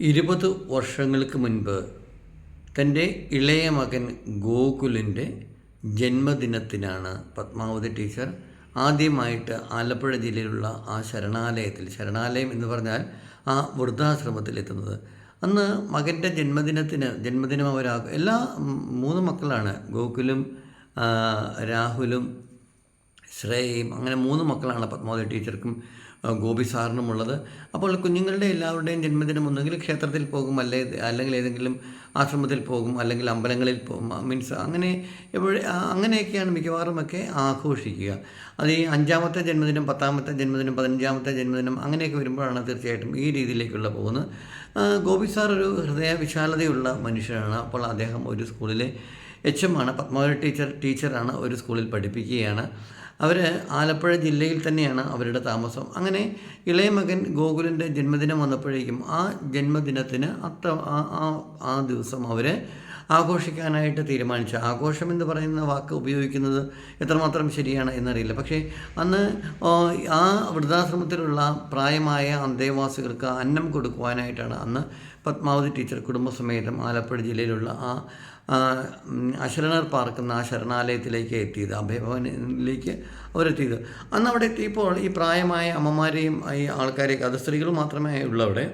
ഇരുപത് വർഷങ്ങൾക്ക് മുൻപ് തന്റെ ഇളയ മകൻ ഗോകുലിന്റെ ജന്മദിനത്തിനാണ് പത്മാവതി ടീച്ചർ ആദ്യമായിട്ട് ആലപ്പുഴ ജില്ലയിലുള്ള ആ ശരണാലയത്തിൽ ശരണാലയം എന്ന് പറഞ്ഞാൽ ആ വൃദ്ധാശ്രമത്തിലെത്തുന്നത് അന്ന് മകന്റെ ജന്മദിനത്തിന് ജന്മദിനം അവരാ എല്ലാ മൂന്ന് മക്കളാണ്. ഗോകുലും രാഹുലും ശ്രേയയും അങ്ങനെ മൂന്ന് മക്കളാണ് പത്മാവതി ടീച്ചർക്കും ഗോപി സാറിനുമുള്ളത് അപ്പോൾ കുഞ്ഞുങ്ങളുടെ എല്ലാവരുടെയും ജന്മദിനം ഒന്നുകിൽ ക്ഷേത്രത്തിൽ പോകും അല്ലെ അല്ലെങ്കിൽ ഏതെങ്കിലും ആശ്രമത്തിൽ പോകും അല്ലെങ്കിൽ അമ്പലങ്ങളിൽ പോകും മീൻസ് അങ്ങനെ എവിടെ അങ്ങനെയൊക്കെയാണ് മിക്കവാറും ഒക്കെ ആഘോഷിക്കുക. അത് ഈ അഞ്ചാമത്തെ ജന്മദിനം പത്താമത്തെ ജന്മദിനം പതിനഞ്ചാമത്തെ ജന്മദിനം അങ്ങനെയൊക്കെ വരുമ്പോഴാണ് തീർച്ചയായിട്ടും ഈ രീതിയിലേക്കുള്ള പോകുന്നത്. ഗോപി സാർ ഒരു ഹൃദയവിശാലതയുള്ള മനുഷ്യനാണ്. അപ്പോൾ അദ്ദേഹം ഒരു സ്കൂളിലെ എച്ച് എം ആണ് പത്മാവതി ടീച്ചർ ടീച്ചറാണ് ഒരു സ്കൂളിൽ പഠിപ്പിക്കുകയാണ്. അവർ ആലപ്പുഴ ജില്ലയിൽ തന്നെയാണ് അവരുടെ താമസം. അങ്ങനെ ഇളയ മകൻ ഗോകുലിന്റെ ജന്മദിനം വന്നപ്പോഴേക്കും ആ ജന്മദിനത്തിന് അത്ര ആ- ദിവസം അവർ ആഘോഷിക്കാനായിട്ട് തീരുമാനിച്ചു. ആഘോഷം എന്ന് പറയുന്ന വാക്ക് ഉപയോഗിക്കുന്നത് എത്രമാത്രം ശരിയാണ് എന്നറിയില്ല. പക്ഷേ അന്ന് ആ, വൃദ്ധാശ്രമത്തിലുള്ള പ്രായമായ അന്തേവാസികൾക്ക് അന്നം കൊടുക്കുവാനായിട്ടാണ് അന്ന് പത്മാവതി ടീച്ചർ കുടുംബസമേതം ആലപ്പുഴ ജില്ലയിലുള്ള ആ അശരണർ പാർക്കുന്ന ആ ശരണാലയത്തിലേക്ക് എത്തിയത് അഭയഭവനിലേക്ക് അവരെത്തിയത്. അന്ന് അവിടെ എത്തിയപ്പോൾ ഈ പ്രായമായ അമ്മമാരെയും ഈ ആൾക്കാരെയൊക്കെ അത് സ്ത്രീകൾ മാത്രമേ ഉള്ളവിടെ.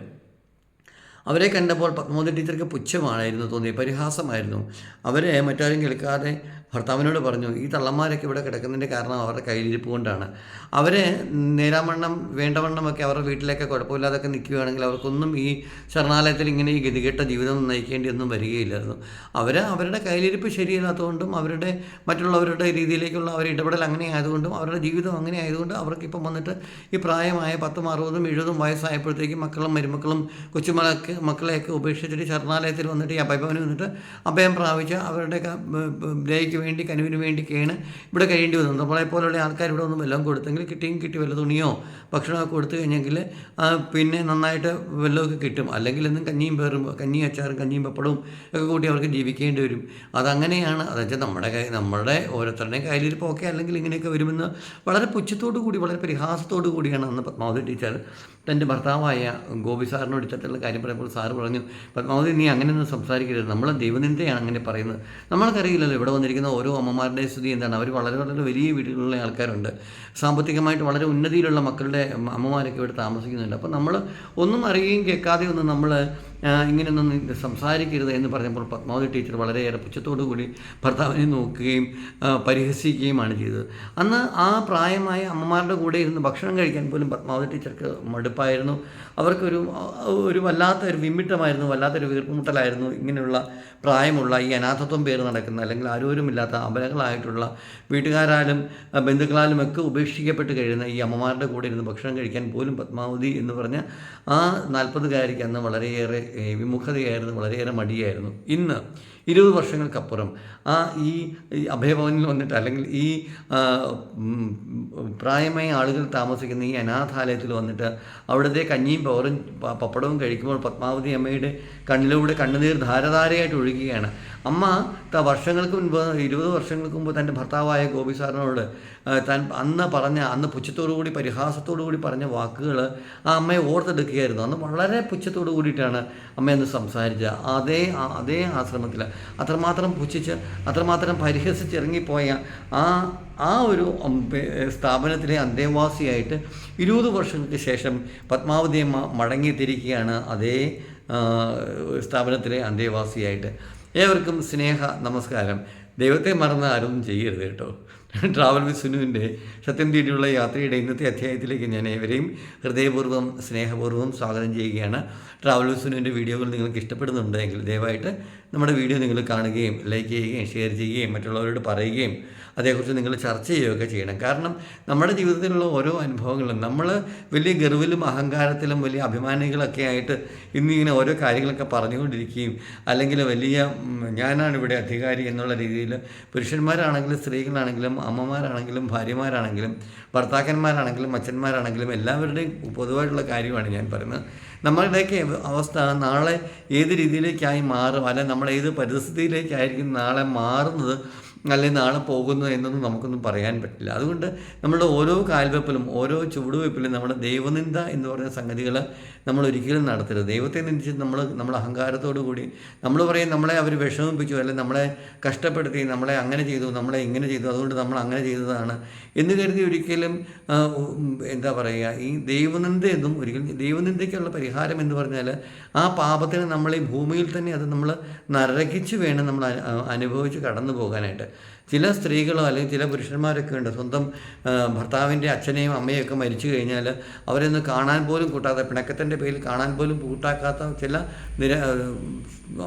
അവരെ കണ്ടപ്പോൾ പത്മോദി ടീച്ചർക്ക് പുച്ഛമായിരുന്നു തോന്നി പരിഹാസമായിരുന്നു. അവരെ മറ്റാരും കേൾക്കാതെ ഭർത്താവിനോട് പറഞ്ഞു ഈ തള്ളന്മാരൊക്കെ ഇവിടെ കിടക്കുന്നതിന്റെ കാരണം അവരുടെ കയ്യിലിരിപ്പ് കൊണ്ടാണ്. അവരെ നേരാമണ്ണം വേണ്ടവണ്ണമൊക്കെ അവരുടെ വീട്ടിലൊക്കെ കുഴപ്പമില്ലാതൊക്കെ നിൽക്കുകയാണെങ്കിൽ അവർക്കൊന്നും ഈ ശരണാലയത്തിൽ ഇങ്ങനെ ഈ ഗതികെട്ട ജീവിതം നയിക്കേണ്ടി ഒന്നും വരികയില്ലായിരുന്നു. അവർ അവരുടെ കയ്യിലിരിപ്പ് ശരിയല്ലാത്തതുകൊണ്ടും അവരുടെ മറ്റുള്ളവരുടെ രീതിയിലേക്കുള്ള അവർ ഇടപെടൽ അങ്ങനെ ആയതുകൊണ്ടും അവരുടെ ജീവിതം അങ്ങനെ ആയതുകൊണ്ട് അവർക്കിപ്പം വന്നിട്ട് ഈ പ്രായമായ പത്തും അറുപതും എഴുപതും വയസ്സായപ്പോഴത്തേക്കും മക്കളും മരുമക്കളും കൊച്ചുമക്കളൊക്കെ മക്കളെയൊക്കെ ഉപേക്ഷിച്ചിട്ട് ശരണാലയത്തിൽ വന്നിട്ട് ഈ അഭയഭവനിൽ വന്നിട്ട് അഭയം പ്രാപിച്ച് അവരുടെ ക- ബ- ബ- ദയയ്ക്ക് വേണ്ടി കനുവിന് വേണ്ടിയൊക്കെയാണ് ഇവിടെ കഴിയേണ്ടി വന്നത്. നമ്മളെ പോലുള്ള ആൾക്കാർ ഇവിടെ ഒന്നും വെല്ലം കൊടുത്തെങ്കിൽ കിട്ടിയും കിട്ടി വല്ല തുണിയോ ഭക്ഷണമൊക്കെ കൊടുത്തു കഴിഞ്ഞെങ്കിൽ പിന്നെ നന്നായിട്ട് വെല്ലമൊക്കെ കിട്ടും. അല്ലെങ്കിൽ എന്നും കഞ്ഞിയും പേറും കഞ്ഞിയും അച്ചാറും കഞ്ഞിയും പപ്പടവും ഒക്കെ കൂട്ടി അവർക്ക് ജീവിക്കേണ്ടി വരും. അതങ്ങനെയാണ്. അതെച്ചാൽ നമ്മുടെ കൈ നമ്മുടെ ഓരോരുത്തരുടെയും കയ്യിലിരിപ്പൊക്കെ അല്ലെങ്കിൽ ഇങ്ങനെയൊക്കെ വരുമെന്ന് വളരെ പുച്ഛത്തോടു കൂടി വളരെ പരിഹാസത്തോടു കൂടിയാണ് അന്ന് പത്മാവതി ടീച്ചർ തന്റെ ഭർത്താവായ ഗോപി സാറിനോട് ഇത്തരത്തിലുള്ള കാര്യം പറയുമ്പോൾ സാറ് പറഞ്ഞു പത്മാവതി നീ അങ്ങനെയൊന്നും സംസാരിക്കരുത്. നമ്മൾ ദൈവനിന്ദയാണ് അങ്ങനെ പറയുന്നത്. നമ്മൾക്കറിയില്ലല്ലോ ഇവിടെ വന്നിരിക്കുന്ന ഓരോ അമ്മമാരുടെ സ്ഥിതി എന്താണ്. അവർ വളരെ വളരെ വലിയ വീടുകളിലുള്ള ആൾക്കാരുണ്ട്. സാമ്പത്തികമായിട്ട് വളരെ ഉന്നതിയിലുള്ള മക്കളുടെ അമ്മമാരൊക്കെ ഇവിടെ താമസിക്കുന്നുണ്ട്. അപ്പോൾ നമ്മൾ ഒന്നും അറിയുകയും കേൾക്കാതെ ഒന്നും നമ്മൾ ഇങ്ങനെയൊന്നും സംസാരിക്കരുത് എന്ന് പറഞ്ഞപ്പോൾ പത്മാവതി ടീച്ചർ വളരെയേറെ പുച്ഛത്തോടു കൂടി ഭർത്താവിനെ നോക്കുകയും പരിഹസിക്കുകയുമാണ് ചെയ്തത്. അന്ന് ആ പ്രായമായ അമ്മമാരുടെ കൂടെ ഇരുന്ന് ഭക്ഷണം കഴിക്കാൻ പോലും പത്മാവതി ടീച്ചർക്ക് മടുപ്പായിരുന്നു. അവർക്കൊരു ഒരു വല്ലാത്ത ഒരു വിമ്മിട്ടമായിരുന്നു വല്ലാത്തൊരു വീർപ്പുമുട്ടലായിരുന്നു ഇങ്ങനെയുള്ള പ്രായമുള്ള ഈ അനാഥത്വം പേര് നടക്കുന്ന അല്ലെങ്കിൽ ആരോരുമില്ലാത്ത അബലകളായിട്ടുള്ള വീട്ടുകാരാലും ബന്ധുക്കളാലും ഒക്കെ ഉപേക്ഷിക്കപ്പെട്ട് കഴിയുന്ന ഈ അമ്മമാരുടെ കൂടെ ഇരുന്ന് ഭക്ഷണം കഴിക്കാൻ പോലും പത്മാവതി എന്ന് പറഞ്ഞ ആ നാൽപ്പതുകാരിക്ക് അന്ന് വളരെയേറെ വിമുഖതയായിരുന്നു വളരെയേറെ മടിയായിരുന്നു. ഇന്ന് ഇരുപത് വർഷങ്ങൾക്കപ്പുറം ആ ഈ അഭയഭവനിൽ വന്നിട്ട് അല്ലെങ്കിൽ ഈ പ്രായമായ ആളുകൾ താമസിക്കുന്ന ഈ അനാഥാലയത്തിൽ വന്നിട്ട് അവിടുത്തെ കഞ്ഞിയും പവറും പപ്പടവും കഴിക്കുമ്പോൾ പത്മാവതി അമ്മയുടെ കണ്ണിലൂടെ കണ്ണുനീർ ധാരധാരയായിട്ട് ഒഴുകുകയാണ്. അമ്മ വർഷങ്ങൾക്ക് മുൻപ് ഇരുപത് വർഷങ്ങൾക്ക് മുമ്പ് തന്റെ ഭർത്താവായ ഗോപി സാറിനോട് താൻ അന്ന് പറഞ്ഞ അന്ന് പുച്ഛത്തോടു കൂടി പരിഹാസത്തോടു കൂടി പറഞ്ഞ വാക്കുകൾ ആ അമ്മയെ ഓർത്തെടുക്കുകയായിരുന്നു. അന്ന് വളരെ പുച്ഛത്തോടു കൂടിയിട്ടാണ് അമ്മ സംസാരിച്ചത്. അതേ അതേ ആശ്രമത്തിൽ അത്രമാത്രം പുച്ഛിച്ച് അത്രമാത്രം പരിഹസിച്ചിറങ്ങിപ്പോയ ആ ആ ഒരു സ്ഥാപനത്തിലെ അന്തേവാസിയായിട്ട് ഇരുപത് വർഷങ്ങൾക്ക് ശേഷം പത്മാവതി അമ്മ മടങ്ങിത്തിരിക്കുകയാണ് അതേ സ്ഥാപനത്തിലെ അന്തേവാസിയായിട്ട്. ഏവർക്കും സ്നേഹ നമസ്കാരം. ദൈവത്തെ മറന്ന് ആരൊന്നും ചെയ്യരുത് കേട്ടോ. ട്രാവൽ വിത്ത് സുനുവിന്റെ സത്യം തീറ്റിയുള്ള യാത്രയുടെ ഇന്നത്തെ അധ്യായത്തിലേക്ക് ഞാൻ ഏവരെയും ഹൃദയപൂർവം സ്നേഹപൂർവം സ്വാഗതം ചെയ്യുകയാണ്. ട്രാവൽ വിത്ത് സുനുവിന്റെ വീഡിയോകൾ നിങ്ങൾക്ക് ഇഷ്ടപ്പെടുന്നുണ്ടെങ്കിൽ ദയവായിട്ട് നമ്മുടെ വീഡിയോ നിങ്ങൾ കാണുകയും ലൈക്ക് ചെയ്യുകയും ഷെയർ ചെയ്യുകയും മറ്റുള്ളവരോട് പറയുകയും അതേക്കുറിച്ച് നിങ്ങൾ ചർച്ച ചെയ്യുകയൊക്കെ ചെയ്യണം. കാരണം നമ്മുടെ ജീവിതത്തിലുള്ള ഓരോ അനുഭവങ്ങളും നമ്മൾ വലിയ ഗർവിലും അഹങ്കാരത്തിലും വലിയ അഭിമാനികളൊക്കെ ആയിട്ട് ഇന്നിങ്ങനെ ഓരോ കാര്യങ്ങളൊക്കെ പറഞ്ഞുകൊണ്ടിരിക്കുകയും അല്ലെങ്കിൽ വലിയ ഞാനാണ് ഇവിടെ അധികാരി എന്നുള്ള രീതിയിൽ പുരുഷന്മാരാണെങ്കിലും സ്ത്രീകളാണെങ്കിലും അമ്മമാരാണെങ്കിലും ഭാര്യമാരാണെങ്കിലും ഭർത്താക്കന്മാരാണെങ്കിലും അച്ഛന്മാരാണെങ്കിലും എല്ലാവരുടെയും പൊതുവായിട്ടുള്ള കാര്യമാണ് ഞാൻ പറയുന്നത്. നമ്മളുടെയൊക്കെ അവസ്ഥ നാളെ ഏത് രീതിയിലേക്കായി മാറും? അല്ലെ നമ്മൾ പരിസ്ഥിതിയിലേക്കായിരിക്കും നാളെ മാറുന്നത്? അല്ലെങ്കിൽ നാളെ പോകുന്നു എന്നൊന്നും നമുക്കൊന്നും പറയാൻ പറ്റില്ല. അതുകൊണ്ട് നമ്മുടെ ഓരോ കാൽവെപ്പിലും ഓരോ ചുവടുവെപ്പിലും നമ്മുടെ ദൈവനിന്ദ എന്ന് പറയുന്ന സംഗതികൾ നമ്മൾ ഒരിക്കലും നടത്തരുത്. ദൈവത്തെ നിന്ദിച്ച് നമ്മൾ നമ്മൾ അഹങ്കാരത്തോടു കൂടി നമ്മൾ പറയും നമ്മളെ അവർ വിഷമിപ്പിച്ചു അല്ലെങ്കിൽ നമ്മളെ കഷ്ടപ്പെടുത്തി നമ്മളെ അങ്ങനെ ചെയ്തു നമ്മളെ ഇങ്ങനെ ചെയ്തു അതുകൊണ്ട് നമ്മൾ അങ്ങനെ ചെയ്തതാണ് എന്ന് കരുതി ഒരിക്കലും എന്താ പറയുക ഈ ദൈവനിന്ദ എന്നും ഒരിക്കലും ദൈവനിന്ദയ്ക്കുള്ള പരിഹാരം എന്ന് പറഞ്ഞാൽ ആ പാപത്തിന് നമ്മൾ ഈ ഭൂമിയിൽ തന്നെ അത് നമ്മൾ നരകിച്ച് വേണം നമ്മൾ അനുഭവിച്ച് കടന്നു പോകാനായിട്ട്. ചില സ്ത്രീകളോ അല്ലെങ്കിൽ ചില പുരുഷന്മാരൊക്കെ ഉണ്ട്. സ്വന്തം ഭർത്താവിന്റെ അച്ഛനെയും അമ്മയൊക്കെ മരിച്ചു കഴിഞ്ഞാൽ അവരൊന്ന് കാണാൻ പോലും കൂട്ടാത്ത പിണക്കത്തിന്റെ പേരിൽ കാണാൻ പോലും കൂട്ടാക്കാത്ത ചില നിര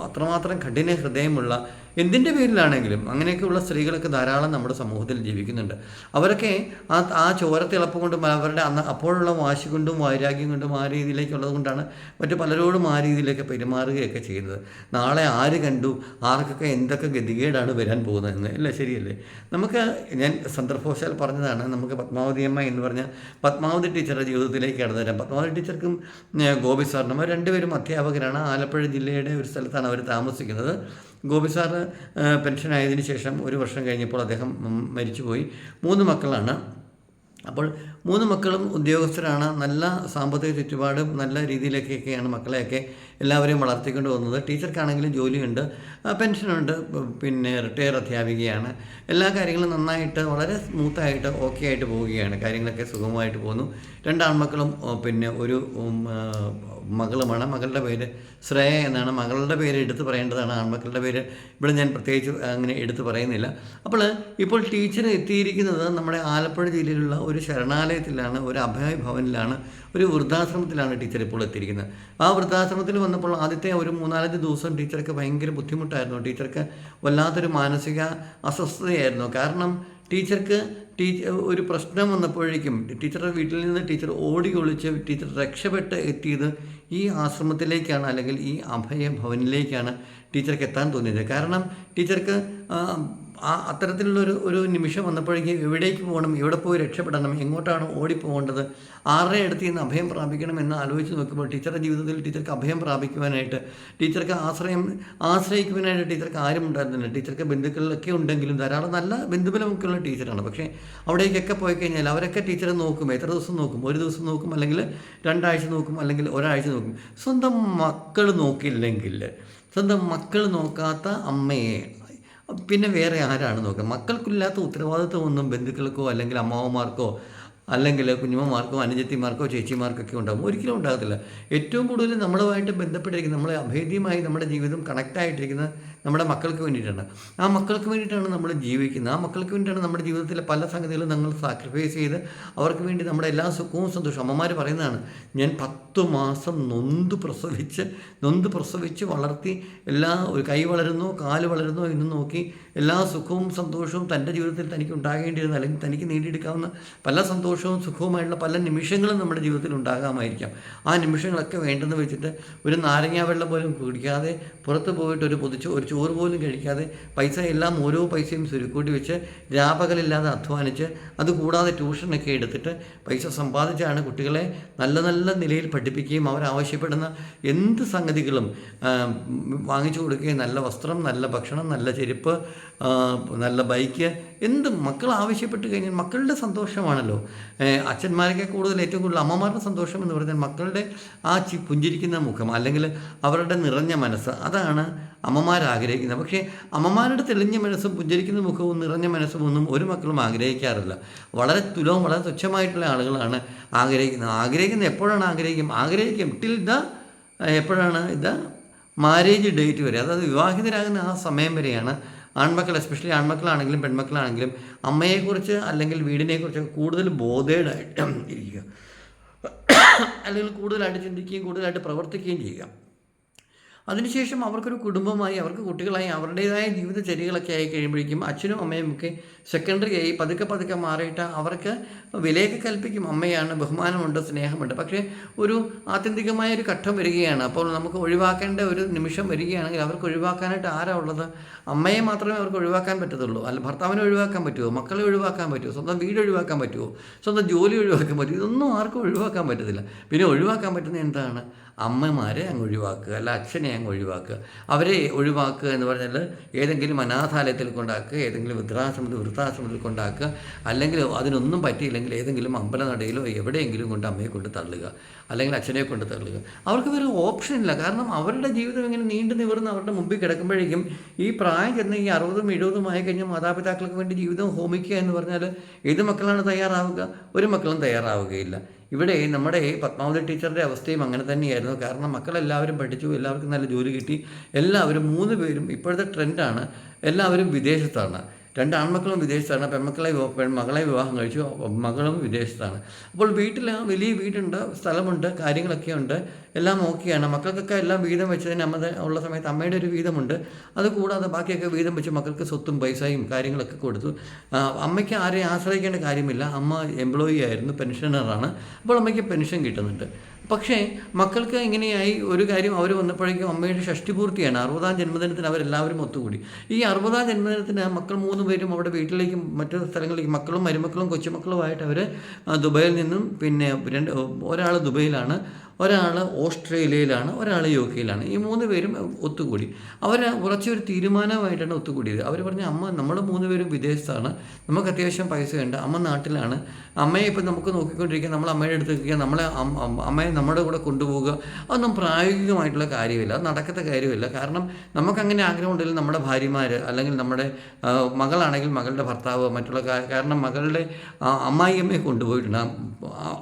അത്രമാത്രം കഠിന ഹൃദയമുള്ള എന്തിന്റെ പേരിലാണെങ്കിലും അങ്ങനെയൊക്കെയുള്ള സ്ത്രീകളൊക്കെ ധാരാളം നമ്മുടെ സമൂഹത്തിൽ ജീവിക്കുന്നുണ്ട്. അവരൊക്കെ ആ ആ ചോരത്തിളപ്പ് കൊണ്ടും അവരുടെ അന്ന് അപ്പോഴുള്ള വാശി കൊണ്ടും വൈരാഗ്യം കൊണ്ടും ആ രീതിയിലേക്കുള്ളത് കൊണ്ടാണ് മറ്റു പലരോടും ആ രീതിയിലേക്ക് പെരുമാറുകയൊക്കെ ചെയ്യുന്നത്. നാളെ ആര് കണ്ടു? ആർക്കൊക്കെ എന്തൊക്കെ ഗതികേടാണ് വരാൻ പോകുന്നതെന്ന്? അല്ല? ശരിയല്ലേ? നമുക്ക് ഞാൻ സന്ദർഭവശാൽ പറഞ്ഞതാണ് നമുക്ക് പത്മാവതി അമ്മ എന്ന് പറഞ്ഞ പത്മാവതി ടീച്ചറുടെ ജീവിതത്തിലേക്ക് കടന്നു തരാം പത്മാവതി ടീച്ചർക്കും ഗോപി സാറിനും രണ്ടുപേരും അധ്യാപകരാണ്. ആലപ്പുഴ ജില്ലയുടെ ഒരു സ്ഥലത്താണ് അവർ താമസിക്കുന്നത്. ഗോപി സാറ് പെൻഷനായതിനു ശേഷം ഒരു വർഷം കഴിഞ്ഞപ്പോൾ അദ്ദേഹം മരിച്ചുപോയി. മൂന്ന് മക്കളാണ്. അപ്പോൾ മൂന്ന് മക്കളും ഉദ്യോഗസ്ഥരാണ്. നല്ല സാമ്പത്തിക ചുറ്റുപാടും നല്ല രീതിയിലേക്കൊക്കെയാണ് മക്കളെയൊക്കെ എല്ലാവരെയും വളർത്തിക്കൊണ്ട് പോകുന്നത്. ടീച്ചർക്കാണെങ്കിലും ജോലിയുണ്ട്. പെൻഷനുണ്ട്. പിന്നെ റിട്ടയർ അധ്യാപികയാണ്. എല്ലാ കാര്യങ്ങളും നന്നായിട്ട് വളരെ സ്മൂത്തായിട്ട് ഓക്കെ ആയിട്ട് പോവുകയാണ്. കാര്യങ്ങളൊക്കെ സുഗമമായിട്ട് പോകുന്നു. രണ്ട് ആൺമക്കളും ഓ, പിന്നെ ഒരു മകളുമാണ്. മകളുടെ പേര് ശ്രേയ എന്നാണ്. മകളുടെ പേര് എടുത്ത് പറയേണ്ടതാണ്. ആൺമക്കളുടെ പേര് ഇവിടെ ഞാൻ പ്രത്യേകിച്ച് അങ്ങനെ എടുത്ത് പറയുന്നില്ല. അപ്പോൾ ഇപ്പോൾ ടീച്ചർ എത്തിയിരിക്കുന്നത് നമ്മുടെ ആലപ്പുഴ ജില്ലയിലുള്ള ഒരു ശരണാലയത്തിലാണ് ഒരു അഭയ ഭവനിലാണ് ഒരു വൃദ്ധാശ്രമത്തിലാണ് ടീച്ചർ ഇപ്പോൾ എത്തിയിരിക്കുന്നത്. ആ വൃദ്ധാശ്രമത്തിൽ വന്നപ്പോൾ ആദ്യത്തെ ഒരു മൂന്നാലഞ്ച് ദിവസം ടീച്ചർക്ക് ഭയങ്കര ബുദ്ധിമുട്ടായിരുന്നു. ടീച്ചർക്ക് വല്ലാത്തൊരു മാനസിക അസ്വസ്ഥതയായിരുന്നു. കാരണം ടീച്ചർക്ക് ടീച്ചർ ഒരു പ്രശ്നം വന്നപ്പോഴേക്കും ടീച്ചറുടെ വീട്ടിൽ നിന്ന് ടീച്ചർ ഓടി ഒളിച്ച് ടീച്ചർ രക്ഷപ്പെട്ട് എത്തിയത് ഈ ആശ്രമത്തിലേക്കാണ് അല്ലെങ്കിൽ ഈ അഭയ ഭവനിലേക്കാണ് ടീച്ചർക്ക് എത്താൻ തോന്നിയത്. കാരണം ടീച്ചർക്ക് ആ, അത്തരത്തിലുള്ളൊരു ഒരു നിമിഷം വന്നപ്പോഴേക്കും എവിടേക്ക് പോകണം എവിടെ പോയി രക്ഷപ്പെടണം എങ്ങോട്ടാണ് ഓടിപ്പോകേണ്ടത് ആരുടെ അടുത്ത് നിന്ന് അഭയം പ്രാപിക്കണം എന്ന് ആലോചിച്ച് നോക്കുമ്പോൾ ടീച്ചറുടെ ജീവിതത്തിൽ ടീച്ചർക്ക് അഭയം പ്രാപിക്കുവാനായിട്ട് ടീച്ചർക്ക് ആശ്രയം ആശ്രയിക്കുവാനായിട്ട് ടീച്ചർക്ക് ആരും ഉണ്ടായിരുന്നില്ല. ടീച്ചർക്ക് ബന്ധുക്കളിലൊക്കെ ഉണ്ടെങ്കിലും ധാരാളം നല്ല ബന്ധുബലമൊക്കെയുള്ള ടീച്ചറാണ്. പക്ഷേ അവിടേക്കൊക്കെ പോയി കഴിഞ്ഞാൽ അവരൊക്കെ ടീച്ചറെ നോക്കും എത്ര ദിവസം നോക്കും ഒരു ദിവസം നോക്കും അല്ലെങ്കിൽ രണ്ടാഴ്ച നോക്കും അല്ലെങ്കിൽ ഒരാഴ്ച നോക്കും. സ്വന്തം മക്കൾ നോക്കില്ലെങ്കിൽ സ്വന്തം മക്കൾ നോക്കാത്ത അമ്മയെ പിന്നെ വേറെ ആരാണ് നോക്കുക? മക്കൾക്കില്ലാത്ത ഉത്തരവാദിത്വമൊന്നും ബന്ധുക്കൾക്കോ അല്ലെങ്കിൽ അമ്മാവന്മാർക്കോ അല്ലെങ്കിൽ കുഞ്ഞുമ്മമാർക്കോ അനുജത്തിമാർക്കോ ചേച്ചിമാർക്കൊക്കെ ഉണ്ടാകും ഒരിക്കലും ഉണ്ടാകത്തില്ല. ഏറ്റവും കൂടുതൽ നമ്മളുമായിട്ട് ബന്ധപ്പെട്ടിരിക്കുന്ന നമ്മളെ അഭേദ്യമായി നമ്മുടെ ജീവിതം കണക്റ്റ് ആയിട്ടിരിക്കുന്നത് നമ്മുടെ മക്കൾക്ക് വേണ്ടിയിട്ടാണ്. ആ മക്കൾക്ക് വേണ്ടിയിട്ടാണ് നമ്മൾ ജീവിക്കുന്നത്. ആ മക്കൾക്ക് വേണ്ടിയിട്ടാണ് നമ്മുടെ ജീവിതത്തിലെ പല സംഗതികളും നമ്മൾ സാക്രിഫൈസ് ചെയ്ത് അവർക്ക് വേണ്ടി നമ്മുടെ എല്ലാ സുഖവും സന്തോഷവും. അമ്മമാർ പറയുന്നതാണ് ഞാൻ പത്ത് മാസം നൊന്ത് പ്രസവിച്ച് നൊന്ത് പ്രസവിച്ച് വളർത്തി എല്ലാ ഒരു കൈ വളരുന്നോ കാൽ വളരുന്നോ എന്ന് നോക്കി എല്ലാ സുഖവും സന്തോഷവും തന്റെ ജീവിതത്തിൽ തനിക്ക് ഉണ്ടാകേണ്ടിയിരുന്ന അല്ലെങ്കിൽ തനിക്ക് നേടിയെടുക്കാവുന്ന പല സന്തോഷവും സുഖവുമായിട്ടുള്ള പല നിമിഷങ്ങളും നമ്മുടെ ജീവിതത്തിൽ ഉണ്ടാകാമായിരിക്കാം. ആ നിമിഷങ്ങളൊക്കെ വേണ്ടെന്ന് വെച്ചിട്ട് ഒരു നാരങ്ങാ വെള്ളം പോലും കുടിക്കാതെ പുറത്ത് പോയിട്ട് ഒരു പൊതിച്ച് ഒരു ചോറ് പോലും കഴിക്കാതെ പൈസ എല്ലാം ഓരോ പൈസയും സുരുക്കൂട്ടി വെച്ച് രാപകലില്ലാതെ അധ്വാനിച്ച് അതുകൂടാതെ ട്യൂഷനൊക്കെ എടുത്തിട്ട് പൈസ സമ്പാദിച്ചാണ് കുട്ടികളെ നല്ല നല്ല നിലയിൽ പഠിപ്പിക്കുകയും അവരാവശ്യപ്പെടുന്ന എന്ത് സംഗതികളും വാങ്ങിച്ചു കൊടുക്കുകയും നല്ല വസ്ത്രം നല്ല ഭക്ഷണം നല്ല ചെരുപ്പ് നല്ല ബൈക്ക് എന്ത് മക്കൾ ആവശ്യപ്പെട്ട് കഴിഞ്ഞാൽ മക്കളുടെ സന്തോഷമാണല്ലോ. അച്ഛന്മാരൊക്കെ കൂടുതൽ ഏറ്റവും കൂടുതൽ അമ്മമാരുടെ സന്തോഷം എന്ന് പറഞ്ഞാൽ മക്കളുടെ ആ പുഞ്ചിരിക്കുന്ന മുഖം അല്ലെങ്കിൽ അവരുടെ നിറഞ്ഞ മനസ്സ് അതാണ് അമ്മമാർ ആഗ്രഹിക്കുന്നത് പക്ഷേ അമ്മമാരുടെ തെളിഞ്ഞ മനസ്സും പുഞ്ചരിക്കുന്ന മുഖവും നിറഞ്ഞ മനസ്സും ഒന്നും ഒരു മക്കളും ആഗ്രഹിക്കാറില്ല. വളരെ തുലവും വളരെ തുച്ഛമായിട്ടുള്ള ആളുകളാണ് ആഗ്രഹിക്കുന്നത്. ആഗ്രഹിക്കുന്നത് എപ്പോഴാണ് ആഗ്രഹിക്കും? ആഗ്രഹിക്കും ടിൽ ദ എപ്പോഴാണ് ഇത്? മാരേജ് ഡേറ്റ് വരെ. അതായത് വിവാഹിതരാകുന്ന ആ സമയം വരെയാണ്. ആൺമക്കൾ എസ്പെഷ്യലി ആൺമക്കളാണെങ്കിലും പെൺമക്കളാണെങ്കിലും അമ്മയെക്കുറിച്ച് അല്ലെങ്കിൽ വീടിനെക്കുറിച്ച് കൂടുതൽ ബോധേഡായിട്ട് ഇരിക്കുക. അല്ലെങ്കിൽ കൂടുതലായിട്ട് ചിന്തിക്കുകയും കൂടുതലായിട്ട് പ്രവർത്തിക്കുകയും ചെയ്യുക. അതിനുശേഷം അവർക്കൊരു കുടുംബമായി അവർക്ക് കുട്ടികളായി അവരുടേതായ ജീവിതചര്യകളൊക്കെ ആയി കഴിയുമ്പോഴേക്കും അച്ഛനും അമ്മയും ഒക്കെ സെക്കൻഡറി ആയി പതുക്കെ പതുക്കെ മാറിയിട്ട് അവർക്ക് വിലയൊക്കെ കൽപ്പിക്കും. അമ്മയാണ് ബഹുമാനമുണ്ട് സ്നേഹമുണ്ട്. പക്ഷേ ഒരു ആത്യന്തികമായ ഒരു ഘട്ടം വരികയാണ്. അപ്പോൾ നമുക്ക് ഒഴിവാക്കേണ്ട ഒരു നിമിഷം വരികയാണെങ്കിൽ അവർക്ക് ഒഴിവാക്കാനായിട്ട് ആരാ ഉള്ളത്? അമ്മയെ മാത്രമേ അവർക്ക് ഒഴിവാക്കാൻ പറ്റത്തുള്ളൂ. അല്ല ഭർത്താവിനെ ഒഴിവാക്കാൻ പറ്റുമോ മക്കളെ ഒഴിവാക്കാൻ പറ്റുമോ സ്വന്തം വീട് ഒഴിവാക്കാൻ പറ്റുമോ സ്വന്തം ജോലി ഒഴിവാക്കാൻ പറ്റുമോ ഇതൊന്നും ആർക്കും ഒഴിവാക്കാൻ പറ്റത്തില്ല. പിന്നെ ഒഴിവാക്കാൻ പറ്റുന്ന എന്താണ്? അമ്മമാരെ അങ്ങ് ഒഴിവാക്കുക അല്ല അച്ഛനെ അങ്ങ് ഒഴിവാക്കുക. അവരെ ഒഴിവാക്കുക എന്ന് പറഞ്ഞാൽ ഏതെങ്കിലും അനാഥാലയത്തിൽ കൊണ്ടാക്കുക ഏതെങ്കിലും വൃദ്ധാശ്രമത്തിൽ വൃദ്ധാശ്രമത്തിൽ കൊണ്ടാക്കുക അല്ലെങ്കിൽ അതിനൊന്നും പറ്റിയില്ലെങ്കിൽ ഏതെങ്കിലും അമ്പലനടയിലോ എവിടെയെങ്കിലും കൊണ്ട് അമ്മയെ കൊണ്ട് തള്ളുക അല്ലെങ്കിൽ അച്ഛനെ കൊണ്ട് തള്ളുക. അവർക്ക് വേറെ ഓപ്ഷൻ ഇല്ല. കാരണം അവരുടെ ജീവിതം ഇങ്ങനെ നീണ്ടു നിവർന്ന് അവരുടെ മുമ്പിൽ കിടക്കുമ്പോഴേക്കും ഈ പ്രായം ചെന്ന് ഈ അറുപതും എഴുപതും ആയി കഴിഞ്ഞാൽ മാതാപിതാക്കൾക്ക് വേണ്ടി ജീവിതം ഹോമിക്കുക എന്ന് പറഞ്ഞാൽ ഏത് മക്കളാണ് തയ്യാറാവുക? ഒരു മക്കളും തയ്യാറാവുകയില്ല. ഇവിടെ നമ്മുടെ പത്മാവതി ടീച്ചറുടെ അവസ്ഥയും അങ്ങനെ തന്നെയായിരുന്നു. കാരണം മക്കളെല്ലാവരും പഠിച്ചു എല്ലാവർക്കും നല്ല ജോലി കിട്ടി. എല്ലാവരും മൂന്ന് പേരും ഇപ്പോഴത്തെ ട്രെൻഡാണ്. എല്ലാവരും വിദേശത്താണ്. രണ്ട് ആൺമക്കളും വിദേശത്താണ്. പെൺമക്കളെ പെൺമകളെ വിവാഹം കഴിച്ചു. മകളും വിദേശത്താണ്. അപ്പോൾ വീട്ടിൽ വലിയ വീടുണ്ട് സ്ഥലമുണ്ട് കാര്യങ്ങളൊക്കെ ഉണ്ട് എല്ലാം ഓക്കെയാണ്. മക്കൾക്കൊക്കെ എല്ലാം വീതം വെച്ചതിന് അമ്മ ഉള്ള സമയത്ത് അമ്മയുടെ ഒരു വീതമുണ്ട്. അത് കൂടാതെ ബാക്കിയൊക്കെ വീതം വെച്ച് മക്കൾക്ക് സ്വത്തും പൈസയും കാര്യങ്ങളൊക്കെ കൊടുത്തു. അമ്മയ്ക്ക് ആരെയും ആശ്രയിക്കേണ്ട കാര്യമില്ല. അമ്മ എംപ്ലോയി ആയിരുന്നു പെൻഷനറാണ് അപ്പോൾ അമ്മയ്ക്ക് പെൻഷൻ കിട്ടുന്നുണ്ട്. പക്ഷേ മക്കൾക്ക് ഇങ്ങനെയായി ഒരു കാര്യം അവർ വന്നപ്പോഴേക്കും അമ്മയുടെ ഷഷ്ടി പൂർത്തിയാണ്. അറുപതാം ജന്മദിനത്തിന് അവരെല്ലാവരും ഒത്തുകൂടി. ഈ അറുപതാം ജന്മദിനത്തിന് മക്കൾ മൂന്ന് പേരും അവിടെ വീട്ടിലേക്കും മറ്റു സ്ഥലങ്ങളിലേക്കും മക്കളും മരുമക്കളും കൊച്ചുമക്കളുമായിട്ട് അവർ ദുബായിൽ നിന്നും പിന്നെ രണ്ട് ഒരാൾ ദുബൈയിലാണ്. ഒരാൾ ഓസ്ട്രേലിയയിലാണ് ഒരാൾ യു കെയിലാണ്. ഈ മൂന്ന് പേരും ഒത്തുകൂടി. അവർ കുറച്ചൊരു തീരുമാനമായിട്ടാണ് ഒത്തുകൂടിയത്. അവർ പറഞ്ഞു അമ്മ നമ്മൾ മൂന്ന് പേരും വിദേശത്താണ്. നമുക്ക് അത്യാവശ്യം പൈസയുണ്ട് അമ്മ നാട്ടിലാണ്. അമ്മയെ ഇപ്പം നമുക്ക് നോക്കിക്കൊണ്ടിരിക്കുക. നമ്മൾ അമ്മയുടെ അടുത്ത് നിൽക്കുക. നമ്മളെ അമ്മയെ നമ്മുടെ കൂടെ കൊണ്ടുപോവുക. അതൊന്നും പ്രായോഗികമായിട്ടുള്ള കാര്യമില്ല. അത് നടക്കത്ത കാര്യമില്ല. കാരണം നമുക്കങ്ങനെ ആഗ്രഹമുണ്ടെങ്കിൽ നമ്മുടെ ഭാര്യമാർ അല്ലെങ്കിൽ നമ്മുടെ മകളാണെങ്കിൽ മകളുടെ ഭർത്താവ് മറ്റുള്ള കാരണം മകളുടെ അമ്മായിയമ്മയെ കൊണ്ടുപോയിട്ടുണ്ട്.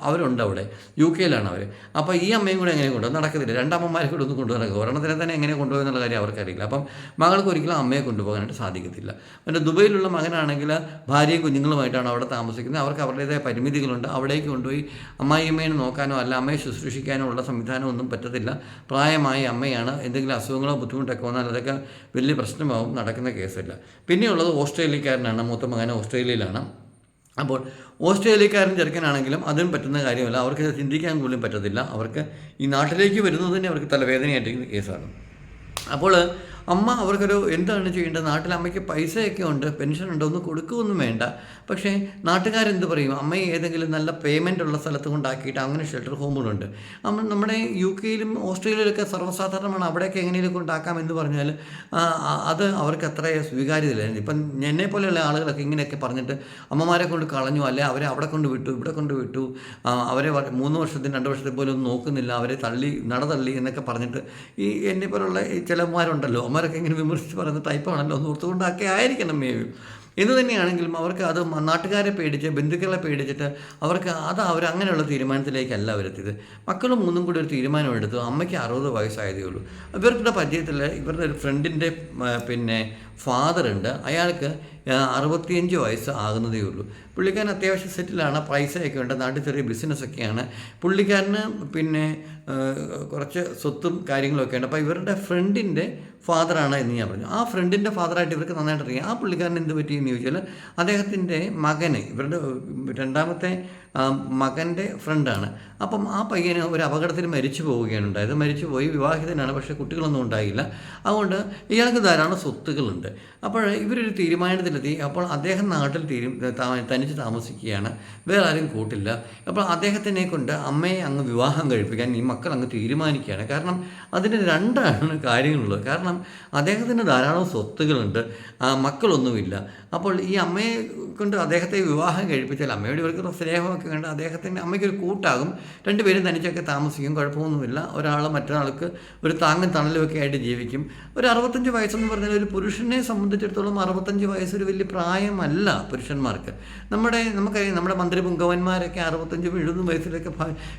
അവരുണ്ട് അവിടെ. യു കെയിലാണ് അവർ അപ്പോൾ അമ്മയും കൂടെ എങ്ങനെ കൊണ്ടുപോകും നടക്കത്തില്ല. രണ്ടമ്മമാരെ കൂടെ ഒന്നും കൊണ്ടുപോകാൻ ഒരെണ്ണത്തിനെ തന്നെ എങ്ങനെ കൊണ്ടുപോകും എന്നുള്ള കാര്യം അവർക്കറിയില്ല. അപ്പം മകൾക്ക് ഒരിക്കലും അമ്മയെ കൊണ്ടുപോകാനായിട്ട് സാധിക്കത്തില്ല. പിന്നെ ദുബൈയിലുള്ള മകനാണെങ്കിൽ ഭാര്യയും കുഞ്ഞുങ്ങളുമായിട്ടാണ് അവിടെ താമസിക്കുന്നത്. അവർക്ക് അവരുടേതായ പരിമിതികളുണ്ട്. അവിടേക്ക് കൊണ്ടുപോയി അമ്മായിയമ്മേനെ നോക്കാനോ അല്ല അമ്മയെ ശുശ്രൂഷിക്കാനോ ഉള്ള സംവിധാനം ഒന്നും പറ്റത്തില്ല. പ്രായമായ അമ്മയാണ്. എന്തെങ്കിലും അസുഖങ്ങളോ ബുദ്ധിമുട്ടൊക്കെ വന്നാൽ അതൊക്കെ വലിയ പ്രശ്നമാവും. നടക്കുന്ന കേസല്ല. പിന്നെയുള്ളത് ഓസ്ട്രേലിയക്കാരനാണ്. മൂത്ത മകൻ ഓസ്ട്രേലിയയിലാണ്. അപ്പോൾ ഓസ്ട്രേലിയക്കാരൻ ചെറുക്കനാണെങ്കിലും അതിനും പറ്റുന്ന കാര്യമല്ല. അവർക്ക് ചിന്തിക്കാൻ പോലും പറ്റത്തില്ല. അവർക്ക് ഈ നാട്ടിലേക്ക് വരുന്നത് തന്നെ അവർക്ക് തലവേദനയായിട്ടിരിക്കുന്ന കേസാണ്. അപ്പോൾ അമ്മ അവർക്കൊരു എന്താണ് ചെയ്യേണ്ടത്? നാട്ടിൽ അമ്മയ്ക്ക് പൈസയൊക്കെ ഉണ്ട് പെൻഷൻ ഉണ്ട് ഒന്നും കൊടുക്കുകയൊന്നും വേണ്ട. പക്ഷേ നാട്ടുകാരെന്ത് പറയും? അമ്മയെ ഏതെങ്കിലും നല്ല പേയ്മെന്റ് ഉള്ള സ്ഥലത്ത് കൊണ്ടാക്കിയിട്ട് അങ്ങനെ ഷെൽട്ടർ ഹോമുകളുണ്ട് അമ്മ നമ്മുടെ യു കെയിലും ഓസ്ട്രേലിയയിലൊക്കെ സർവസാധാരണമാണ് അവിടെയൊക്കെ എങ്ങനെയും കൊണ്ടാക്കാം എന്ന് പറഞ്ഞാൽ അത് അവർക്ക് അത്ര സ്വീകാര്യതയില്ല ഇപ്പം എന്നെ പോലെയുള്ള ആളുകളൊക്കെ ഇങ്ങനെയൊക്കെ പറഞ്ഞിട്ട് അമ്മമാരെ കൊണ്ട് കളഞ്ഞു അല്ലെ അവരെ അവിടെ കൊണ്ട് വിട്ടു ഇവിടെ കൊണ്ട് വിട്ടു അവരെ മൂന്ന് വർഷത്തിന് രണ്ട് വർഷത്തിൽ പോലും നോക്കുന്നില്ല അവരെ തള്ളി നട തള്ളി എന്നൊക്കെ പറഞ്ഞിട്ട് ഈ എന്നെ പോലുള്ള ചിലമാരുണ്ടല്ലോ അവന്മാരൊക്കെ ഇങ്ങനെ വിമർശിച്ച് പറയുന്ന ടൈപ്പാണല്ലോ എന്ന് ഓർത്തുകൊണ്ടൊക്കെ ആയിരിക്കണം മേ ബി. എന്ന് തന്നെയാണെങ്കിലും അവർക്ക് അത് നാട്ടുകാരെ പേടിച്ച് ബന്ധുക്കളെ പേടിച്ചിട്ട് അവർക്ക് അത് അവർ അങ്ങനെയുള്ള തീരുമാനത്തിലേക്കല്ല അവരെത്തിയത് മക്കളും മൂന്നും കൂടി ഒരു തീരുമാനമെടുത്തു അമ്മയ്ക്ക് അറുപത് വയസ്സായതേ ഉള്ളൂ. ഇവരുടെ പരിചയത്തിൽ ഇവരുടെ ഒരു ഫ്രണ്ടിന്റെ പിന്നെ ഫാദർ ഉണ്ട്. അയാൾക്ക് അറുപത്തിയഞ്ച് വയസ്സ് ആകുന്നതേ ഉള്ളൂ. പുള്ളിക്കാരൻ അത്യാവശ്യം സെറ്റിലാണ് പൈസയൊക്കെ ഉണ്ട് നാട്ടിൽ ചെറിയ ബിസിനസ്സൊക്കെയാണ് പുള്ളിക്കാരന് പിന്നെ കുറച്ച് സ്വത്തും കാര്യങ്ങളൊക്കെ ഉണ്ട്. അപ്പോൾ ഇവരുടെ ഫ്രണ്ടിന്റെ ഫാദറാണ് എന്ന് ഞാൻ പറഞ്ഞു. ആ ഫ്രണ്ടിന്റെ ഫാദറായിട്ട് ഇവർക്ക് നന്നായിട്ട് അറിയാം. ആ പുള്ളിക്കാരൻ എന്ത് പറ്റിയെന്ന് ചോദിച്ചാൽ അദ്ദേഹത്തിന്റെ മകന് ഇവരുടെ രണ്ടാമത്തെ മകന്റെ ഫ്രണ്ടാണ്. അപ്പം ആ പയ്യന് ഒരു അപകടത്തിൽ മരിച്ചു പോവുകയാണ് ഉണ്ടായത്. മരിച്ചു പോയി വിവാഹിതനാണ് പക്ഷേ കുട്ടികളൊന്നും ഉണ്ടായില്ല. അതുകൊണ്ട് ഇയാൾക്ക് ധാരാളം സ്വത്തുക്കളുണ്ട് അപ്പോൾ ഇവരൊരു തീരുമാനത്തിലെത്തി. അപ്പോൾ അദ്ദേഹം നാട്ടിൽ തീരു തനിച്ച് താമസിക്കുകയാണ്. വേറെ ആരും കൂട്ടില്ല. അപ്പോൾ അദ്ദേഹത്തിനെ കൊണ്ട് അമ്മയെ അങ്ങ് വിവാഹം കഴിപ്പിക്കാൻ ഈ മക്കൾ അങ്ങ് തീരുമാനിക്കുകയാണ്. കാരണം അതിന് രണ്ടാണ് കാര്യങ്ങളുള്ളത്. കാരണം അദ്ദേഹത്തിന് ധാരാളം സ്വത്തുകളുണ്ട്. മക്കളൊന്നുമില്ല. അപ്പോൾ ഈ അമ്മയെ കൊണ്ട് അദ്ദേഹത്തെ വിവാഹം കഴിപ്പിച്ചാൽ അമ്മയോട് ഇവർക്ക് സ്നേഹമൊക്കെ കണ്ട് അദ്ദേഹത്തിന്റെ അമ്മയ്ക്കൊരു കൂട്ടാകും. രണ്ടുപേരും തനിച്ചൊക്കെ താമസിക്കും കുഴപ്പമൊന്നുമില്ല. ഒരാൾ മറ്റൊരാൾക്ക് ഒരു താങ്ങും തണലുമൊക്കെ ആയിട്ട് ജീവിക്കും. ഒരു അറുപത്തഞ്ച് വയസ്സെന്ന് പറഞ്ഞാൽ ഒരു പുരുഷനെ സംബന്ധിച്ചിടത്തോളം അറുപത്തഞ്ച് വയസ്സൊരു വലിയ പ്രായമല്ല പുരുഷന്മാർക്ക്. നമ്മുടെ നമുക്കറിയാം നമ്മുടെ മന്ത്രി പുങ്കവന്മാരൊക്കെ അറുപത്തഞ്ചും എഴുപതും വയസ്സിലൊക്കെ